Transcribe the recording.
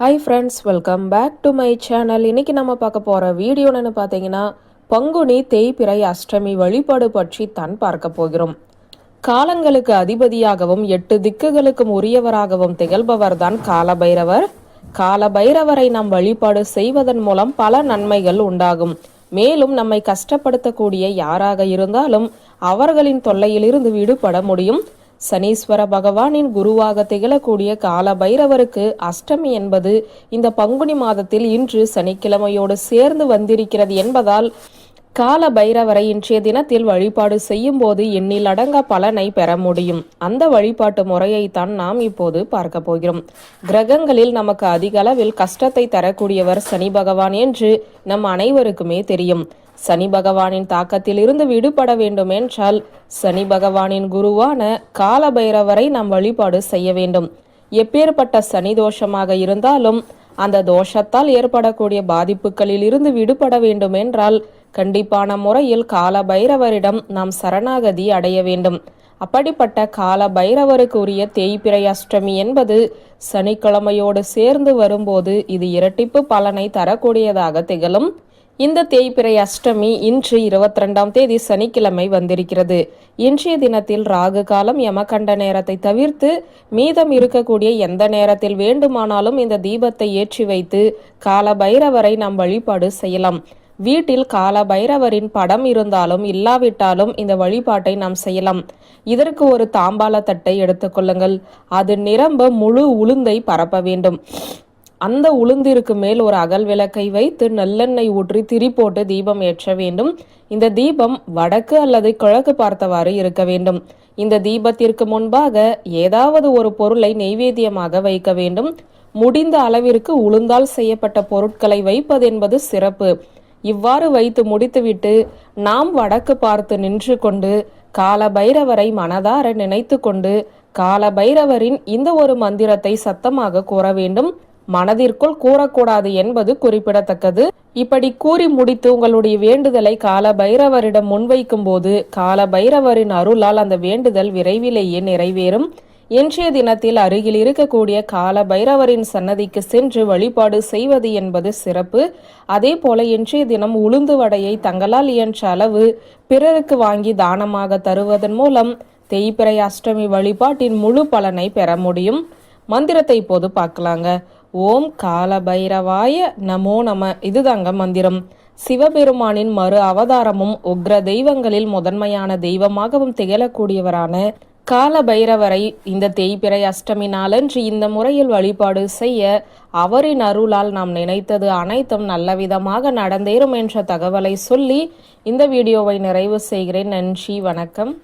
Hi friends welcome back to my channel இன்னைக்கு நம்ம பார்க்க போகிற வீடியோ பார்த்தீங்கன்னா பங்குனி தேய்பிறை அஷ்டமி வழிபாடு பற்றி தான் பார்க்க போகிறோம். காலங்களுக்கு அதிபதியாகவும் எட்டு திக்குகளுக்கும் உரியவராகவும் திகழ்பவர் தான் காலபைரவர். காலபைரவரை நாம் வழிபாடு செய்வதன் மூலம் பல நன்மைகள் உண்டாகும். மேலும் நம்மை கஷ்டப்படுத்தக்கூடிய யாராக இருந்தாலும் அவர்களின் தொல்லையிலிருந்து விடுபட முடியும். சனீஸ்வர பகவானின் குருவாக திகழக்கூடிய கால பைரவருக்கு அஷ்டமி என்பது இந்த பங்குனி மாதத்தில் இன்று சனிக்கிழமையோடு சேர்ந்து வந்திருக்கிறது என்பதால் கால பைரவரை இன்றைய தினத்தில் வழிபாடு செய்யும் போது எண்ணில் அடங்க பலனை பெற முடியும். அந்த வழிபாட்டு முறையைத்தான் நாம் இப்போது பார்க்க போகிறோம். கிரகங்களில் நமக்கு அதிக அளவில் கஷ்டத்தை தரக்கூடியவர் சனி பகவான் என்று நம் அனைவருக்குமே தெரியும். சனி பகவானின் தாக்கத்தில் இருந்து விடுபட வேண்டும் என்றால் சனி பகவானின் குருவான கால பைரவரை நாம் வழிபாடு செய்ய வேண்டும். எப்பேற்பட்ட சனி தோஷமாக இருந்தாலும் அந்த தோஷத்தால் ஏற்படக்கூடிய பாதிப்புகளில் இருந்து விடுபட வேண்டும் என்றால் கண்டிப்பான முறையில் கால பைரவரிடம் நாம் சரணாகதி அடைய வேண்டும். அப்படிப்பட்ட கால பைரவருக்கு உரிய தேய்பிறை அஷ்டமி என்பது சனிக்கிழமையோடு சேர்ந்து வரும்போது இது இரட்டிப்பு பலனை தரக்கூடியதாக திகழும். இந்த தேய்பிறை அஷ்டமி இன்று இருபத்தி ரெண்டாம் தேதி சனிக்கிழமை வந்திருக்கிறது. இன்றைய தினத்தில் ராகு காலம் யமகண்ட நேரத்தை தவிர்த்து மீதம் இருக்கக்கூடிய எந்த நேரத்தில் வேண்டுமானாலும் இந்த தீபத்தை ஏற்றி வைத்து கால பைரவரை நாம் வழிபாடு செய்யலாம். வீட்டில் கால பைரவரின் படம் இருந்தாலும் இல்லாவிட்டாலும் இந்த வழிபாட்டை நாம் செய்யலாம். இதற்கு ஒரு தாம்பாள தட்டை எடுத்துக்கொள்ளுங்கள் அது நிரம்ப முழு உளுந்தை பரப்ப வேண்டும். அந்த உளுந்திற்கு மேல் ஒரு அகல் விளக்கை வைத்து நல்லெண்ணெய் ஊற்றி திரி போட்டு தீபம் ஏற்ற வேண்டும். இந்த தீபம் வடக்கு அல்லது கிழக்கு பார்த்தவாறு இருக்க வேண்டும். இந்த தீபத்திற்கு முன்பாக ஏதாவது ஒரு பொருளை நெய்வேத்தியமாக வைக்க வேண்டும். முடிந்த அளவிற்கு உளுந்தால் செய்யப்பட்ட பொருட்களை வைப்பது என்பது சிறப்பு. இவ்வாறு வைத்து முடித்துவிட்டு நாம் வடக்கு பார்த்து நின்று கொண்டு கால பைரவரை மனதார நினைத்து கொண்டு கால பைரவரின் இந்த ஒரு மந்திரத்தை சத்தமாக கூற வேண்டும். மனதிற்குள் கூறக்கூடாது என்பது குறிப்பிடத்தக்கது. இப்படி கூறி முடித்து உங்களுடைய வேண்டுதலை கால பைரவரிடம் முன்வைக்கும் போது கால பைரவரின் அருளால் அந்த வேண்டுதல் விரைவிலேயே நிறைவேறும். இன்றைய தினத்தில் அருகில் இருக்கக்கூடிய கால பைரவரின் சன்னதிக்கு சென்று வழிபாடு செய்வது என்பது சிறப்பு. அதே போல இன்றைய தினம் உளுந்து வடையை தங்களால் இயன்ற அளவு பிறருக்கு வாங்கி தானமாக தருவதன் மூலம் தேய்பிறை அஷ்டமி வழிபாட்டின் முழு பலனை பெற முடியும். மந்திரத்தை இப்போது பார்க்கலாங்க. ஓம் கால பைரவாய நமோ நம. இதுதாங்க மந்திரம். சிவபெருமானின் மறு அவதாரமும் உக்ர தெய்வங்களில் முதன்மையான தெய்வமாகவும் திகழக்கூடியவரான கால பைரவரை இந்த தேய்பிறை அஷ்டமி நாளன்று இந்த முறையில் வழிபாடு செய்ய அவரின் அருளால் நாம் நினைத்தது அனைத்தும் நல்ல விதமாக நடந்தேறும் என்ற தகவலை சொல்லி இந்த வீடியோவை நிறைவு செய்கிறேன். நன்றி வணக்கம்.